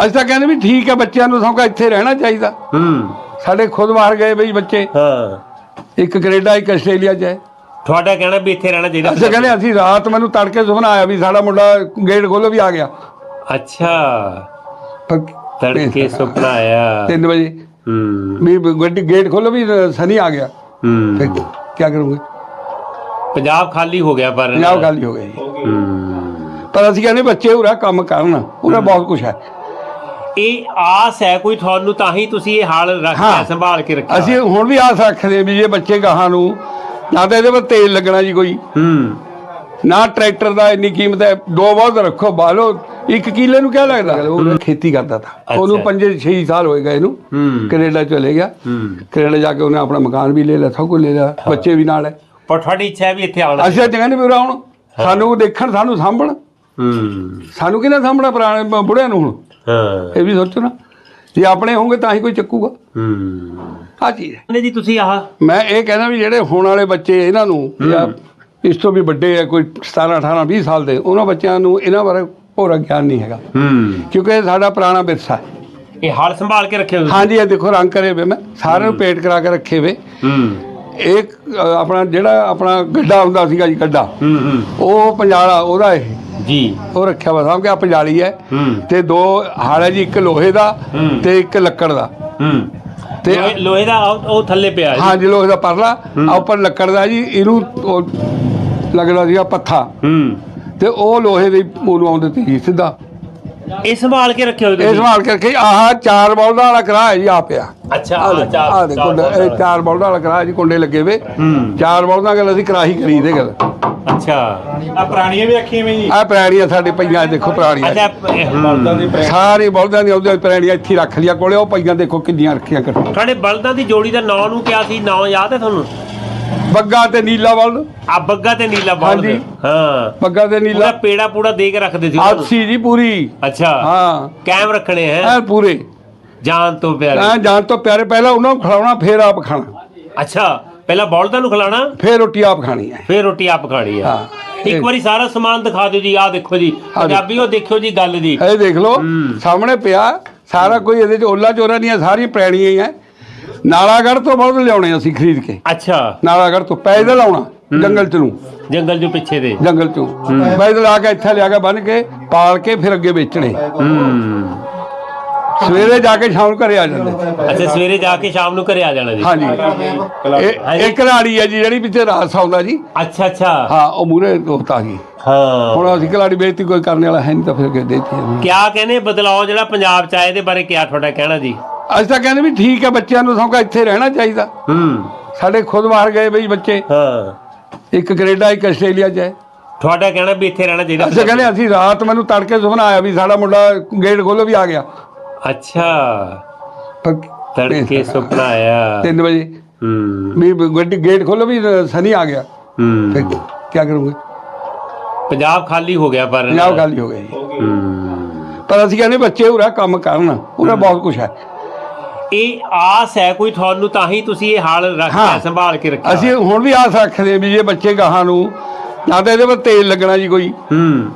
ਅਸੀਂ ਤਾਂ ਕਹਿੰਦੇ ਵੀ ਠੀਕ ਹੈ ਬੱਚਿਆਂ ਨੂੰ ਸੌਂਕਾ ਇੱਥੇ ਰਹਿਣਾ ਚਾਹੀਦਾ। ਹੂੰ। ਸਾਡੇ ਖੁਦ ਬਾਹਰ ਗਏ ਬਈ ਬੱਚੇ। ਹਾਂ। ਇੱਕ ਕੈਨੇਡਾ ਇੱਕ ਆਸਟ੍ਰੇਲੀਆ 'ਚ ਹੈ। ਤੁਹਾਡਾ ਕਹਿਣਾ ਵੀ ਇੱਥੇ ਰਹਿਣਾ ਚਾਹੀਦਾ। ਅਸੀਂ ਕਹਿੰਦੇ ਅਸੀਂ ਰਾਤ ਮੈਨੂੰ ਤੜਕੇ ਸੁਪਨਾ ਆਇਆ ਵੀ ਸਾਡਾ ਮੁੰਡਾ ਗੇਟ ਖੋਲੋ ਵੀ ਆ ਗਿਆ। ਅੱਛਾ। ਪਰ ਤੜਕੇ ਸੁਪਨਾ ਆਇਆ। 3 ਵਜੇ। ਹੂੰ। ਵੀ ਗੱਡੀ ਗੇਟ ਖੋਲੋ ਵੀ ਸਨੀ ਆ ਗਿਆ। ਹੂੰ। ਫਿਰ ਕੀ ਕਰੂੰਗੇ? ਪੰਜਾਬ ਖਾਲੀ ਹੋ ਗਿਆ ਪਰ। ਪੰਜਾਬ ਖਾਲੀ ਹੋ ਜੀ। ਹੂੰ। ਪਰ ਅਸੀਂ ਕਹਿੰਦੇ ਬੱਚੇ ਉਰਾ ਕੰਮ ਕਰਨ। ਉਰਾ ਬਹੁਤ ਕੁਝ ਹੈ। ਇਹ ਆਸ ਹੈ ਕੋਈ ਤੁਹਾਨੂੰ ਤਾਂ ਹੀ ਤੁਸੀਂ ਇਹ ਹਾਲ ਰੱਖਿਆ ਹਾਂ। ਸੰਭਾਲ ਕੇ ਰੱਖਿਆ ਅਸੀਂ ਹੁਣ ਵੀ ਆਸ ਰੱਖਦੇ ਹਾਂ ਵੀ ਜੇ ਬੱਚੇ ਗਾਹਾਂ ਨੂੰ ਨਾ ਤਾਂ ਇਹਦੇ ਪਰ ਤੇਲ ਲੱਗਣਾ ਜੀ ਕੋਈ। ਹੂੰ। ਨਾ ਟਰੈਕਟਰ ਦਾ ਇੰਨੀ ਕੀਮਤ ਹੈ ਦੋ ਬਹੁਤ ਰੱਖੋ ਬਾਲੋ ਇੱਕ ਕਿੱਲੇ ਨੂੰ ਕਿਆ ਲੱਗਦਾ? ਉਹ ਖੇਤੀ ਕਰਦਾ ਤਾ। ਉਹਨੂੰ ਅੱਛਾ। 5 6 ਸਾਲ ਹੋਏ ਗਏ ਇਹਨੂੰ। ਹੂੰ। ਕੈਨੇਡਾ ਚਲੇ ਗਿਆ। ਹੂੰ। ਕੈਨੇਡਾ ਜਾ ਕੇ ਉਹਨੇ ਆਪਣਾ ਮਕਾਨ ਵੀ ਲੈ ਲਿਆ ਸਭ ਕੁਝ ਲੈ ਲਿਆ ਬੱਚੇ ਵੀ ਨਾਲ ਹੈ। ਪਰ ਤੁਹਾਡੀ ਇੱਛਾ ਹੈ ਵੀ ਇੱਥੇ ਆਉਣਾ ਅਸੀਂ ਤਾਂ ਕਹਿੰਦੇ ਵੀ ਉਰਾ ਹੁਣ। ਸਾਨੂੰ ਦੇਖਣ ਸਾਨੂੰ ਸਾਂਭਣ। ਹੂੰ। ਸਾਨੂੰ ਕਿਹਨੇ ਸਾਂਭਣਾ ਪੁਰਾਣੇ ਬੁੜਿਆਂ ਨੂੰ ਹੁਣ? ਹਾਂ। ਇਹ ਵੀ ਸੋਚੋ ਨਾ। ਜੇ ਆਪਣੇ ਹੋਣਗੇ ਤਾਂ ਹੀ ਕੋਈ ਚੱਕੂਗਾ। ਹੂੰ। ਆ ਚੀਜ਼ ਹੈ। ਨੇ ਜੀ ਤੁਸੀਂ ਆਹ ਮੈਂ ਇਹ ਕਹਿੰਦਾ ਵੀ ਜਿਹੜੇ ਹੋਣ ਵਾਲੇ ਬੱਚੇ ਇਹਨਾਂ ਨੂੰ ਜਾਂ ਇਸ ਤੋਂ ਵੀ ਵੱਡੇ ਆ ਕੋਈ 17 18 20 ਸਾਲ ਦੇ ਉਹਨਾਂ ਬੱਚਿਆਂ ਨੂੰ ਇਹਨਾਂ ਬਾਰੇ ਪੂਰਾ ਗਿਆਨ ਨਹੀਂ ਹੈਗਾ। ਹੂੰ। ਕਿਉਂਕਿ ਇਹ ਸਾਡਾ ਪੁਰਾਣਾ ਵਿਰਸਾ ਹੈ। ਇਹ ਹਾਲ ਸੰਭਾਲ ਕੇ ਰੱਖਿਓ ਤੁਸੀਂ। ਹਾਂਜੀ ਇਹ ਦੇਖੋ ਰੰਗ ਕਰੇ ਵੇ ਮੈਂ। ਸਾਰਿਆਂ ਨੂੰ ਪੇਟ ਕਰਾ ਕੇ ਰੱਖੇ ਵੇ ਹੂੰ। ਇਹ ਅ, ਆਪਣਾ ਜਿਹੜਾ ਆਪਣਾ ਗੱਡਾ ਹੁੰਦਾ ਸੀਗਾ ਜੀ ਗੱਡਾ। ਹੂੰ ਹੂੰ। ਉਹ ਪੰਜਾਲਾ ਉਹਦਾ ਇਹ। ਜੀ। ਉਹ ਰੱਖਿਆ ਵਾ ਸਾਹਮਣੇ ਆ ਪੰਜਾਲੀ ਹੈ ਹੂੰ। ਤੇ ਦੋ ਹਾਲ ਹੈ ਜੀ ਇੱਕ ਲੋਹੇ ਦਾ ਹੂੰ। ਤੇ ਇੱਕ ਲੱਕੜ ਦਾ। ਹੂੰ। ਤੇ ਲੋਹੇ- ਦਾ ਉਹ ਥੱਲੇ ਪਿਆ ਜੀ। ਹਾਂਜੀ ਲੋਹੇ ਦਾ ਪਰਲਾ। ਆ ਉੱਪਰ ਲੱਕੜ ਦਾ ਜੀ ਇਹਨੂੰ ਲੱਗਦਾ ਸੀਗਾ ਪੱਥਾ। ਹੂੰ। ਤੇ ਉਹ ਲੋਹੇ ਦੇ ਮੂਲ ਆਉਂਦੇ ਤੇ ਜੀ ਸਿੱਧਾ। ਇਹ ਸੰਭਾਲ ਕੇ ਰੱਖਿਓ ਇਹ ਤੁਸੀਂ? ਸੰਭਾਲ ਕਰਕੇ ਆਹ ਚਾਰ ਬੌਲਦਾਂ ਵਾਲਾ ਕਰਾ ਹੈ ਜੀ ਆ ਪਿਆ। ਅੱਛਾ ਆ ਆਹ ਦੇ ਚਾਰ ਆ ਦੇ ਕੁੰਡੇ ਇਹ ਚਾਰ ਬੌਲਦਾਂ ਵਾਲਾ ਕਰਾ ਜੀ ਕੁੰਡੇ ਲੱਗੇ ਵੇ ਹੂੰ। ਚਾਰ ਬੌਲਦਾਂ ਗੱਲ ਅਸੀਂ ਕਰਾਹੀ ਕਰੀ ਦੇ ਗੱਲ ਅੱਛਾ। ਆ ਪੁਰਾਣੀਆਂ ਵੀ ਰੱਖੀਆਂ ਮੈਂ ਜੀ? ਆ ਪ੍ਰਾਣੀਆਂ ਸਾਡੇ ਪਈਆਂ ਦੇਖੋ ਪ੍ਰਾਣੀਆਂ। ਅੱਛਾ ਇਹ- ਹੂੰ। ਸਾਰੇ ਬੌਲਦਾਂ ਦੀਆਂ ਉਹਦੀਆਂ ਪ੍ਰਾਣੀਆਂ ਇੱਥੇ ਹੀ ਰੱਖ ਲਿਆ ਕੋਲੇ ਉਹ ਪਈਆਂ ਦੇਖੋ ਕਿੰਨੀਆਂ ਰੱਖੀਆਂ ਕਰ। ਤੁਹਾਡੇ ਬਲਦਾਂ ਦੀ ਜੋੜੀ ਦਾ ਨਾਂ ਨੂੰ ਕਿਹਾ ਸੀ ਨਾਂ ਯਾਦ ਹੈ ਤੁਹਾਨੂੰ? ਬੱਗਾ ਤੇ ਨੀਲਾ ਬਲਦ। ਆ ਬੱਗਾ ਤੇ ਨੀਲਾ ਬਲਦ। ਹਾਂ। ਬੱਗਾ ਤੇ ਨੀਲਾ। ਪੇੜਾ ਪੂੜਾ ਦੇ ਕੇ ਰੱਖਦੇ ਸੀ। ਆਸੀ ਜੀ ਪੂਰੀ। ਅੱਛਾ। ਹਾਂ। ਕਾਇਮ ਰੱਖਣੇ ਹੈ? ਪੂਰੇ। ਜਾਨ ਤੋਂ ਪਿਆਰੇ। ਐ ਜਾਣ ਤੋਂ ਪਿਆਰੇ ਪਹਿਲਾਂ ਉਹਨਾਂ ਨੂੰ ਖਿਲਾਉਣਾ ਫੇਰ ਆਪ ਖਾਣਾ। ਅੱਛਾ। ਪਹਿਲਾਂ ਬਲਦਾਂ ਨੂੰ ਖਿਲਾਣਾ? ਫੇਰ ਰੋਟੀ ਆਪ ਖਾਣੀ ਹੈ। ਫਿਰ ਰੋਟੀ ਆਪ ਖਾਣੀ ਆ ਹਾਂ। ਇੱਕ ਵਾਰੀ ਸਾਰਾ ਸਮਾਨ ਦਿਖਾ ਦਿਓ ਜੀ ਆਹ ਦੇਖੋ ਜੀ। ਪੰਜਾਬੀਓ ਦੇਖਿਓ ਜੀ ਗੱਲ ਜੀ ਇਹ ਦੇਖ ਲਓ ਸਾਹਮਣੇ ਪਿਆ ਸਾਰਾ ਕੋਈ ਇਹਦੇ ਚ ਓਲਾ ਚੋਰਾ ਨਹੀਂ ਹੈ ਸਾਰੀ ਪ੍ਰਾਣੀਆਂ ਹੀ ਹੈ। ਨਾਲਾਗੜ ਤੋਂ ਬਹੁਤ ਲਿਆਉਣੇ ਅਸੀਂ ਖਰੀਦ ਕੇ। ਅੱਛਾ। ਨਾਲਾਗੜ ਤੋਂ ਪੈਦਲ ਆਉਣਾ ਜੰਗਲ ਚ ਨੂੰ। ਜੰਗਲ ਜੋ ਪਿੱਛੇ ਦੇ। ਜੰਗਲ ਚੋਂ। ਪੈਦਲ ਆ ਕੇ ਇੱਥੇ ਲਿਆ ਕੇ ਬੰਨ ਕੇ ਪਾਲ ਕੇ ਫਿਰ ਅੱਗੇ ਵੇਚਣੇ। ਹੂੰ। ਸਵੇਰੇ ਜਾ ਕੇ ਸ਼ਾਮ ਨੂੰ ਘਰੇ ਆ ਜਾਂਦੇ। ਅੱਛਾ ਸਵੇਰੇ ਜਾ ਕੇ ਸ਼ਾਮ ਨੂੰ ਘਰੇ ਆ ਜਾਣਾ ਜੀ। ਹਾਂਜੀ। ਇਹ ਇੱਕ ਕਲਾੜੀ ਹੈ ਜੀ ਜਿਹੜੀ ਪਿੱਛੇ ਰਾਤ ਸੌਂਦਾ ਜੀ। ਅੱਛਾ ਅੱਛਾ। ਹਾਂ ਉਹ ਮੂਰੇ ਆ ਗਈ ਹਾਂ। ਹੁਣ ਅਸੀਂ ਕਲਾੜੀ ਵੇਚਤੀ ਕੋਈ ਕਰਨ ਵਾਲਾ ਹੈ ਨਹੀਂ ਤਾਂ ਫਿਰ ਅੱਗੇ ਦੇਤੀ ਉਹਨੂੰ। ਕਿਆ ਕਹਿੰਦੇ ਬਦਲਾਅ ਜਿਹੜਾ ਪੰਜਾਬ ਚ ਆਏ ਇਹਦੇ ਬਾਰੇ ਕਿਆ ਤੁਹਾਡਾ ਕਹਿਣਾ ਜੀ? ਅਸੀਂ ਤਾਂ ਕਹਿੰਦੇ ਵੀ ਠੀਕ ਹੈ ਬੱਚਿਆਂ ਨੂੰ ਸੌਂਕਾ ਇੱਥੇ ਰਹਿਣਾ ਚਾਹੀਦਾ। ਹੂੰ। ਸਾਡੇ ਖੁਦ ਬਾਹਰ ਗਏ ਬਈ ਬੱਚੇ। ਹਾਂ। ਇੱਕ ਕੈਨੇਡਾ ਇੱਕ ਆਸਟ੍ਰੇਲੀਆ 'ਚ ਹੈ। ਤੁਹਾਡਾ ਕਹਿਣਾ ਵੀ ਇੱਥੇ ਰਹਿਣਾ ਚਾਹੀਦਾ। ਅਸੀਂ ਕਹਿੰਦੇ ਅਸੀਂ ਰਾਤ ਮੈਨੂੰ ਤੜਕੇ ਸੁਪਨਾ ਆਇਆ ਵੀ ਸਾਡਾ ਮੁੰਡਾ ਗੇਟ ਖੋਲੋ ਵੀ ਆ ਗਿਆ। ਅੱਛਾ। ਤੜਕੇ ਸੁਪਨਾ ਆਇਆ। 3 ਵਜੇ। ਹੂੰ। ਵੀ ਗੱਡੀ ਗੇਟ ਖੋਲੋ ਵੀ ਸਨੀ ਆ ਗਿਆ। ਫਿਰ ਹੂੰ ਕੀ ਕਰੂੰਗੇ? ਪੰਜਾਬ ਖਾਲੀ ਹੋ ਗਿਆ ਪਰ। ਪੰਜਾਬ ਖਾਲੀ ਹੋ ਗਈ ਹੂੰ। ਪਰ ਅਸੀਂ ਕਹਿੰਦੇ ਬੱਚੇ ਉਰਾ ਕੰਮ ਕਰਨ। ਉਰਾ ਬਹੁਤ ਕੁਝ ਹੈ। ਇਹ ਆਸ ਹੈ ਕੋਈ ਤੁਹਾਨੂੰ ਤਾਂ ਹੀ ਤੁਸੀਂ ਇਹ ਹਾਲ ਰੱਖਿਆ। ਸੰਭਾਲ ਕੇ ਰੱਖਿਆ। ਅਸੀਂ ਹੁਣ ਵੀ ਆਸ ਰੱਖਦੇ ਵੀ ਜੇ ਬੱਚੇ ਗਾਹਾਂ ਨੂੰ ਨਾ ਤਾਂ ਇਹਦੇ ਪਰ ਤੇਲ ਲੱਗਣਾ ਜੀ ਕੋਈ। ਹੂੰ।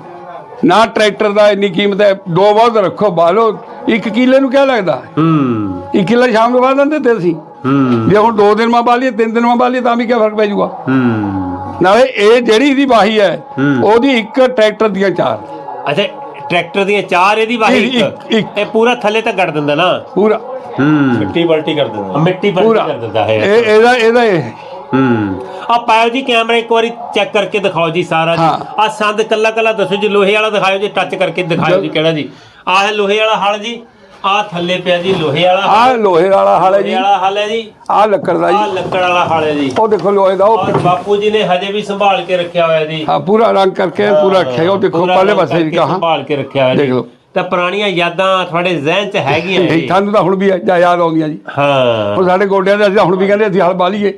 ਨਾ ਟਰੈਕਟਰ ਦਾ ਇੰਨੀ ਕੀਮਤ ਹੈ। ਦੋ ਬਹੁਤ ਰੱਖੋ ਬਾਲੋ ਇੱਕ ਕਿੱਲੇ ਨੂੰ ਕਿਆ ਲੱਗਦਾ? ਹੂੰ। ਇੱਕ ਕਿੱਲਾ ਸ਼ਾਮ ਨੂੰ ਬਾਅਦ ਦਿੰਦੇ ਤੇ ਅਸੀਂ। ਹੂੰ। ਜੇ ਹੁਣ ਦੋ ਦਿਨ ਮਾ ਬਾਲੀਏ ਤਿੰਨ ਦਿਨ ਮਾ ਬਾਲੀਏ ਤਾਂ ਵੀ ਕੀ ਫ਼ਰਕ ਪੈ ਜਾਊਗਾ ਹੂੰ। ਨਾਲੇ ਇਹ ਜਿਹੜੀ ਇਹਦੀ ਵਾਹੀ ਹੈ। ਉਹਦੀ ਇੱਕ ਟਰੈਕਟਰ ਦੀਆਂ ਚਾਰ। ਅੱਛਾ ਟਰੈਕਟਰ ਦੀਆਂ ਚਾਰ ਇਹਦੀ ਵਾਹੀ ਇੱਕ- ਇਹ ਪੂਰਾ ਥੱਲੇ ਤੱਕ ਕੱਢ ਦਿੰਦਾ ਨਾ? ਪੂਰਾ। ਹੂੰ। ਮਿੱਟੀ ਬਲਟੀ ਕਰ ਦਿੰਦੇ। ਮਿੱਟੀ ਪੂਰਾ। ਕਰ ਦਿੰਦਾ ਹੈ ਇਹ ਇਹਦਾ ਇਹਦਾ ਇਹ। ਹੈ। ਹੂੰ ਆ ਪਾਇਓ ਜੀ ਕੈਮਰਾ ਇੱਕ ਵਾਰੀ ਚੈੱਕ ਕਰਕੇ ਦਿਖਾਓ ਜੀ ਸਾਰਾ ਜੀ। ਆ ਸੰਦ ਕੱਲਾ ਕੱਲਾ ਦੱਸੋ ਜੀ ਲੋਹੇ ਵਾਲਾ ਦਿਖਾਓ ਜੀ ਟੱਚ ਕਰਕੇ ਦਿਖਾਓ ਜੀ ਕਿਹੜਾ ਜੀ। ਆ ਹੈ ਲੋਹੇ ਵਾਲਾ ਹਲ ਜੀ ਆ ਥੱਲੇ ਪਿਆ ਜੀ ਲੋਹੇ ਵਾਲਾ। ਆਹ ਲੋਹੇ ਵਾਲਾ ਹਲ ਹੈ ਲੋਹੇ ਜੀ ਵਾਲਾ ਹਲ ਹੈ ਜੀ। ਆਹ ਲੱਕੜ ਦਾ ਆ ਜੀ ਲੱਕੜ ਵਾਲਾ ਹਲ ਹੈ ਜੀ। ਉਹ ਦੇਖੋ ਲੋਹੇ ਦਾ ਉਹ ਔਰ ਬਾਪੂ ਜੀ ਨੇ ਹਜੇ ਵੀ ਸੰਭਾਲ ਕੇ ਰੱਖਿਆ ਹੋਇਆ ਜੀ। ਹਾਂ ਪੂਰਾ ਰੰਗ ਕਰਕੇ ਪੂਰਾ ਰੱਖਿਆ ਉਹ ਦੇਖੋ ਪੂਰਾ ਰੰਗ ਪਾਸੇ ਜੀ ਕਰਕੇ ਕਹਾ ਸੰਭਾਲ ਕੇ ਰੱਖਿਆ ਹੋਇਆ ਦੇਖ ਲਓ। ਤਾਂ ਪੁਰਾਣੀਆਂ ਯਾਦਾਂ ਤੁਹਾਡੇ ਜ਼ਿਹਨ 'ਚ ਹੈਗੀਆਂ ਜੀ। ਸਾਨੂੰ ਤਾਂ ਹੁਣ ਵੀ ਜਾ- ਯਾਦ ਆਉਂਦੀਆਂ ਜੀ। ਹਾਂ। ਹੁਣ ਸਾਡੇ ਗੋਡਿਆਂ ਦੇ ਅਸੀਂ ਹੁਣ ਵੀ ਕਹਿੰਦੇ ਅਸੀਂ ਹਲ ਬਾਲੀਏ।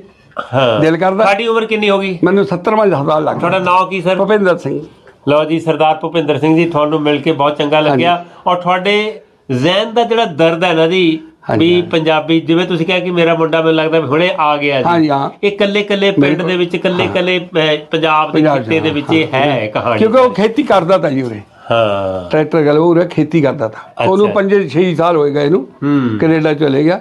ਹਾਂ। ਦਿਲ ਕਰਦਾ। ਤੁਹਾਡੀ ਉਮਰ ਕਿੰਨੀ ਹੋ ਗਈ? ਮੈਨੂੰ 70ਵਾਂ ਹਜ਼ਾਰ ਲੱਗ ਤੁਹਾਡਾ ਨਾਮ ਕੀ ਸਰ ਭੁਪਿੰਦਰ ਸਿੰਘ। ਲਓ ਜੀ ਸਰਦਾਰ ਭੁਪਿੰਦਰ ਸਿੰਘ ਜੀ ਤੁਹਾਨੂੰ ਮਿਲ ਕੇ ਬਹੁਤ ਚੰਗਾ ਲੱਗਿਆ। ਔਰ ਤੁਹਾਡੇ ਜ਼ਹਿਨ ਦਾ ਜਿਹੜਾ ਦਰਦ ਹੈ ਨਾ ਜੀ ਵੀ। ਪੰਜਾਬੀ ਜਿਵੇਂ ਤੁਸੀਂ ਕਿਹਾ ਕਿ ਮੇਰਾ ਮੁੰਡਾ ਮੈਨੂੰ ਲੱਗਦਾ ਹੁਣੇ ਆ ਗਿਆ ਜੀ। ਇਹ ਕੱਲੇ ਕੱਲੇ ਪਿੰਡ ਦੇ ਵਿੱਚ ਕੱਲੇ ਕੱਲੇ ਪੰਜਾਬ ਦੇ ਖਿੱਤੇ ਦੇ ਵਿੱਚ ਇਹ ਹੈ ਕਹਾਣੀ। ਕਿਉਂਕਿ ਉਹ ਖੇਤੀ ਕਰਦਾ ਤਾਂ ਜੀ ਉਰੇ। ਹਾਂ। ਟਰੈਕਟਰ ਗੱਲ ਉਹ ਖੇਤੀ ਕਰਦਾ ਤਾ। ਉਹਨੂੰ 5-6 ਸਾਲ ਹੋਏ ਗਏ ਇਹਨੂੰ। ਕੈਨੇਡਾ ਚਲੇ ਗਿਆ।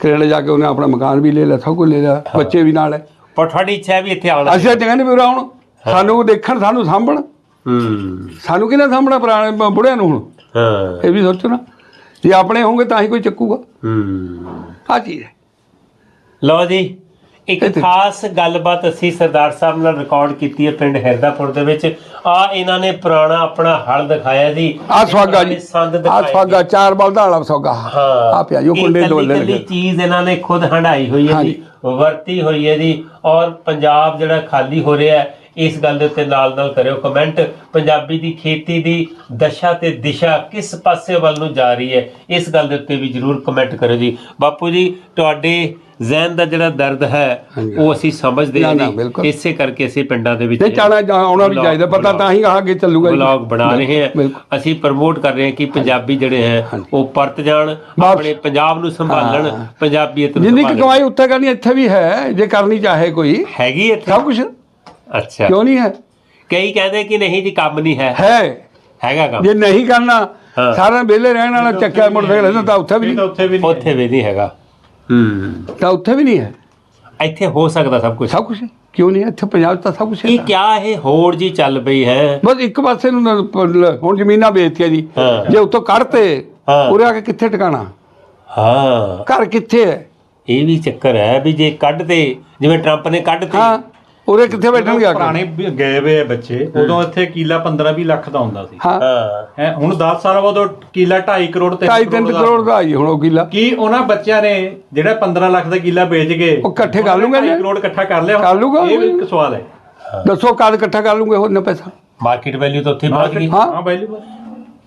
ਕੈਨੇਡਾ ਜਾ ਕੇ ਉਹਨੇ ਆਪਣਾ ਮਕਾਨ ਵੀ ਲੈ ਲਿਆ ਸਭ ਕੁਝ ਲੈ ਲਿਆ। ਬੱਚੇ ਵੀ ਨਾਲ ਹੈ। ਪਰ ਤੁਹਾਡੀ ਇੱਛਾ ਵੀ ਇੱਥੇ ਆਉਣਾ ਅਸੀਂ ਤਾਂ ਕਹਿੰਦੇ ਵੀ ਉਰੇ ਆਉਣ। ਸਾਨੂੰ ਦੇਖਣ ਸਾਨੂੰ ਸਾਂਭਣ। ਹੂੰ। ਸਾਨੂੰ ਕਿਹਨਾਂ ਸਾਂਭਣਾ ਪੁਰਾਣੇ ਬੁੜਿਆਂ ਨੂੰ ਹੁਣ? ਹਾਂ। ਇਹ ਵੀ ਸੋਚੋ ਨਾ। ਜੇ ਆਪਣੇ ਹੋਣਗੇ ਤਾਂ ਹੀ ਕੋਈ ਚੱਕੂਗਾ। ਹੂੰ। ਆ ਚੀਜ਼ ਹੈ। ਲਓ ਜੀ ਇੱਕ ਖਾਸ ਗੱਲਬਾਤ ਅਸੀਂ ਸਰਦਾਰ ਸਾਹਿਬ ਨਾਲ ਰਿਕਾਰਡ ਕੀਤੀ ਹੈ ਪਿੰਡ ਹਿਰਦਾਪੁਰ ਦੇ ਵਿੱਚ। ਆ ਇਹਨਾਂ ਨੇ ਪੁਰਾਣਾ ਆਪਣਾ ਹਲ ਦਿਖਾਇਆ ਜੀ। ਆ ਸਵਾਗਾ ਜੀ। ਆ ਸਵਾਗਾ ਚਾਰ ਬਲਦਾ ਵਾਲਾ ਸਵਾਗਾ। ਹਾਂ। ਆ ਪਿਆ ਜੋ ਕੁੰਡੇ ਦੋ ਇਕੱਲੀ- ਲੈ ਇਕੱਲੀ ਲਗੇ ਚੀਜ਼ ਇਹਨਾਂ ਨੇ ਖੁਦ ਹੰਡਾਈ ਹੋਈ ਹੈ। ਜੀ। ਵਰਤੀ ਹੋਈ ਹੈ ਜੀ ਔਰ ਪੰਜਾਬ ਜਿਹੜਾ ਖਾਲੀ ਹੋ ਰਿਹਾ ਹੈ ਇਸ ਗੱਲ ਦੇ ਉੱਤੇ ਨਾਲ ਨਾਲ ਕਰਿਓ ਕਮੈਂਟ ਪੰਜਾਬੀ ਦੀ ਖੇਤੀ ਦੀ ਦਸ਼ਾ ਤੇ ਦਿਸ਼ਾ ਕਿਸ ਪਾਸੇ ਵੱਲ ਨੂੰ ਜਾ ਰਹੀ ਹੈ ਇਸ ਗੱਲ ਦੇ ਉੱਤੇ ਵੀ ਜਰੂਰ ਕਮੈਂਟ ਕਰਿਓ ਜੀ ਬਾਪੂ ਜੀ ਤੁਹਾਡੇ ਜ਼ਹਿਨ ਦਾ ਜਿਹੜਾ ਦਰਦ ਹੈ। ਉਹ ਅਸੀਂ ਸਮਝਦੇ ਨਾ, ਹਾਂ ਨਾ, ਜੀ ਬਿਲਕੁਲ। ਇਸੇ ਕਰਕੇ ਅਸੀਂ ਪਿੰਡਾਂ ਦੇ ਵਿੱਚ ਨਹੀਂ ਚਾਣਾ ਆਉਣਾ ਵੀ ਚਾਹੀਦਾ ਪਤਾ ਤਾਂ ਹੀ ਅੱਗੇ ਚੱਲੂਗਾ ਜੀ ਵਲੌਗ ਬਣਾ ਰਹੇ ਹਾਂ। ਅਸੀਂ ਪ੍ਰਮੋਟ ਕਰ ਰਹੇ ਹਾਂ ਕਿ ਪੰਜਾਬੀ ਜਿਹੜੇ ਹੈ। ਉਹ ਪਰਤ ਜਾਣ ਆਪਣੇ ਪੰਜਾਬ ਨੂੰ ਸੰਭਾਲਣ। ਪੰਜਾਬੀਅਤ ਨੂੰ ਜਿੰਨੀ ਕੁ। ਕਮਾਈ ਉੱਥੇ ਕਰਨੀ ਇੱਥੇ ਵੀ ਹੈ ਜੇ ਕਰਨੀ ਚਾਹੇ ਕੋਈ ਹੈਗੀ ਇੱਥੇ ਸਭ ਕੁਝ ਅੱਛਾ। ਕਿਉਂ ਨਹੀਂ ਹੈ? ਕਈ ਕਹਿੰਦੇ ਕਿ ਨਹੀਂ ਜੀ ਕੰਮ ਨਹੀਂ ਹੈ। ਹੈ। ਹੈਗਾ ਕੰਮ। ਜੇ ਨਹੀਂ ਕਰਨਾ ਹਾਂ। ਸਾਰਾ ਵਿਹਲੇ ਰਹਿਣ ਵਾਲਾ ਚੱਕਿਆ ਮੋਟਰਸਾਈਕਲ ਇਹਨਾਂ ਤਾਂ ਉੱਥੇ ਵੀ ਇਹ ਤਾਂ ਨਹੀਂ। ਉੱਥੇ ਵੀ ਨਹੀਂ ਉੱਥੇ ਵੀ ਨਹੀਂ ਹੈਗਾ। ਹੂੰ। ਤਾਂ ਉੱਥੇ ਵੀ ਨਹੀਂ ਹੈ। ਇੱਥੇ ਹੋ ਸਕਦਾ ਸਭ ਕੁਝ ਸਭ ਕੁਝ ਕਿਉਂ ਨਹੀਂ ਹੈ? ਇੱਥੇ ਪੰਜਾਬ 'ਚ ਤਾਂ ਸਭ ਕੁਝ ਇਹ ਹੈ ਕਿਆ ਇਹ ਹੋੜ ਜੀ ਚੱਲ ਪਈ ਹੈ? ਬਸ ਇੱਕ ਪਾਸੇ ਨੂੰ ਨਾ ਪ- ਲ- ਹੁਣ ਜ਼ਮੀਨਾਂ ਵੇਚਤੀਆਂ ਜੀ। ਹਾਂ। ਜੇ ਉੱਤੋਂ ਕੱਢਤੇ ਹਾਂ। ਉਰੇ ਆ ਕੇ ਕਿੱਥੇ ਟਿਕਾਣਾ? ਹਾਂ। ਘਰ ਕਿੱਥੇ ਹੈ? ਇਹ ਵੀ ਚੱਕਰ ਹੈ ਵੀ ਜੇ ਕੱਢਦੇ ਜਿਵੇਂ ਟਰੰਪ ਨੇ ਕੱਢਤੇ ਹਾਂ। ਉਰੇ ਕਿੱਥੇ ਬੈਠਣਗੇ ਆ ਕੇ? ਪੁਰਾਣੇ ਵੀ ਗਏ ਵੇ ਆ ਬੱਚੇ ਉਦੋਂ ਇੱਥੇ ਕੀਲਾ 15 20 ਲੱਖ ਦਾ ਹੁੰਦਾ ਸੀ। ਹਾਂ। ਹਾਂ। ਹੈ ਹੁਣ 10 ਸਾਲ ਬਾਅਦ ਉਹ ਕੀਲਾ 2.5 ਕਰੋੜ ਤੇ 2.5 ਕਰੋੜ ਦਾ ਆਈ ਹੁਣ ਉਹ ਕਿੱਲਾ। ਕੀ ਉਹਨਾਂ ਬੱਚਿਆਂ ਨੇ ਜਿਹੜਾ 15 ਲੱਖ ਦਾ ਕੀਲਾ ਵੇਚ ਕੇ ਉਹ ਇਕੱਠੇ ਕਰ ਲੂੰਗੇ ਢਾਈ। ਕਰੋੜ ਇਕੱਠਾ ਕਰ ਲਿਆ। ਕਰ ਲੂਗਾ ਇਹ ਵੀ ਇੱਕ ਸਵਾਲ ਹੈ। ਦੱਸੋ ਕਦ ਇਕੱਠਾ ਕਰ ਲੂੰਗੇ ਹੋਰ ਨਾ ਪੈਸਾ। ਮਾਰਕੀਟ ਵੈਲਿਊ ਤਾਂ ਉੱਥੇ ਪਹੁੰਚ ਗਈ। ਹਾਂ। ਹਾਂ ਬਾਈ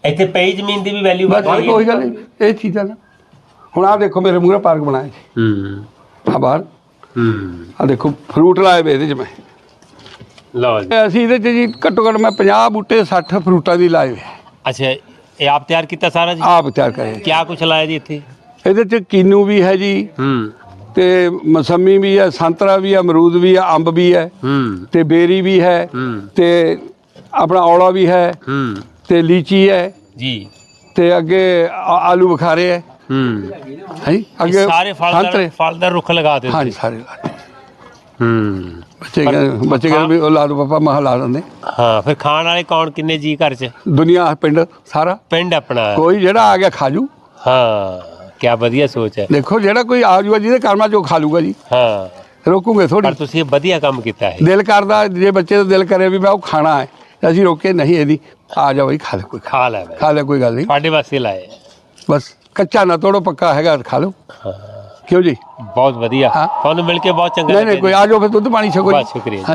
ਇੱਥੇ ਪਈ ਜ਼ਮੀਨ ਦੀ ਵੀ ਵੈਲਿਊ ਬਸ ਵੱਧ ਗਈ। ਕੋਈ ਗੱਲ ਨਹੀਂ। ਇਹ ਚੀਜ਼ਾਂ ਨਾ। ਹੁਣ ਆ ਦੇਖੋ ਮੇਰੇ ਮੂਹਰੇ ਪਾਰਕ ਬਣਾਇਆ ਹੂੰ। ਆ ਬਾਹਰ। ਹੂੰ। ਆ ਦੇਖੋ ਫਰੂਟ ਲਾਏ ਵੇ ਇਹਦੇ 'ਚ ਮੈਂ। ਲਓ ਜੀ। ਅਸੀਂ ਇਹਦੇ 'ਚ ਜੀ ਘੱਟੋ ਘੱਟ ਮੈਂ 50 ਬੂਟੇ 60 ਫਰੂਟਾਂ ਦੀ ਲਾਏ ਵੇ। ਅੱਛਾ ਇਹ ਆਪ ਤਿਆਰ ਕੀਤਾ ਸਾਰਾ ਜੀ? ਆਪ ਤਿਆਰ ਕਰੇ ਕਿਆ ਕੁਛ ਲਾਇਆ ਜੀ ਇੱਥੇ? ਇਹਦੇ 'ਚ ਕੀਨੂ ਵੀ ਹੈ ਜੀ। ਹੂੰ। ਤੇ ਮਸੰਮੀ ਵੀ ਹੈ ਸੰਤਰਾ ਵੀ ਹੈ ਅਮਰੂਦ ਵੀ ਹੈ ਅੰਬ ਵੀ ਹੈ। ਹੂੰ। ਤੇ ਬੇਰੀ ਵੀ ਹੈ। ਹੂੰ। ਤੇ ਆਪਣਾ ਔਲਾ ਵੀ ਹੈ। ਹੂੰ। ਤੇ ਲੀਚੀ ਹੈ। ਜੀ। ਤੇ ਅੱਗੇ ਆ- ਆਲੂ ਬੁਖਾਰੇ ਹੈ। ਹੂੰ। ਹੈ ਅੱਗੇ ਸਾਰੇ ਫਲਦਾਰ ਸੰਤਰੇ ਫਲਦਾਰ ਰੁੱਖ ਲਗਾ ਹਾਂਜੀ ਸਾਰੇ ਲਾ ਦਿੱਤੇ। ਹੂੰ। ਬੱਚੇ ਕਹਿੰਦੇ ਬੱਚੇ ਕਹਿੰਦੇ ਵੀ ਉਹ ਲਾ ਦੋ ਪਾਪਾ ਮਹਾ ਲਾ ਦਿੰਦੇ। ਹਾਂ ਫਿਰ ਖਾਣ ਵਾਲੇ ਕੌਣ ਕਿੰਨੇ ਜੀ ਘਰ 'ਚ? ਦੁਨੀਆ ਪਿੰਡ ਸਾਰਾ। ਪਿੰਡ ਆਪਣਾ। ਕੋਈ ਜਿਹੜਾ ਆ ਗਿਆ ਖਾ ਜੂ। ਹਾਂ ਕਿਆ ਵਧੀਆ ਸੋਚ ਹੈ। ਦੇਖੋ ਜਿਹੜਾ ਕੋਈ ਆ ਜੂਗਾ ਜਿਹਦੇ ਕਰਮਾਂ ਚੋਂ ਖਾ ਲੂਗਾ ਜੀ। ਹਾਂ। ਰੋਕੂਗੇ ਥੋੜੀ ਪਰ ਤੁਸੀਂ ਇਹ ਵਧੀਆ ਕੰਮ ਕੀਤਾ ਹੈ। ਦਿਲ ਕਰਦਾ ਜੇ ਬੱਚੇ ਦਾ ਦਿਲ ਕਰੇ ਵੀ ਮੈਂ ਉਹ ਖਾਣਾ ਹੈ ਤਾਂ ਅਸੀਂ ਰੋਕੇ ਨਹੀਂ ਇਹਦੀ ਆ ਜਾ ਬਈ ਖਾ ਲੈ ਕੋਈ ਖਾ ਲੈ ਬਈ। ਖਾ ਲੈ ਕੋਈ ਗੱਲ ਨਹੀਂ। ਤੁਹਾਡੇ ਵਾਸਤੇ ਲਾਏ। ਬਸ। ਕੱਚਾ ਨਾ ਤੋੜੋ ਪੱਕਾ ਹੈਗਾ ਤਾਂ ਖਾ ਲਓ ਕਿਉਂ ਜੀ ਬਹੁਤ ਵਧੀਆ ਹਾਂ। ਤੁਹਾਨੂੰ ਮਿਲ ਕੇ ਬਹੁਤ ਚੰਗਾ ਨਹੀਂ ਨਹੀਂ ਲੱਗਿਆ ਕੋਈ ਜੀ। ਆ ਜਾਓ ਫਿਰ ਦੁੱਧ ਪਾਣੀ ਛਕੋ ਜੀ ਬਹੁਤ ਸ਼ੁਕਰੀਆ ਜੀ।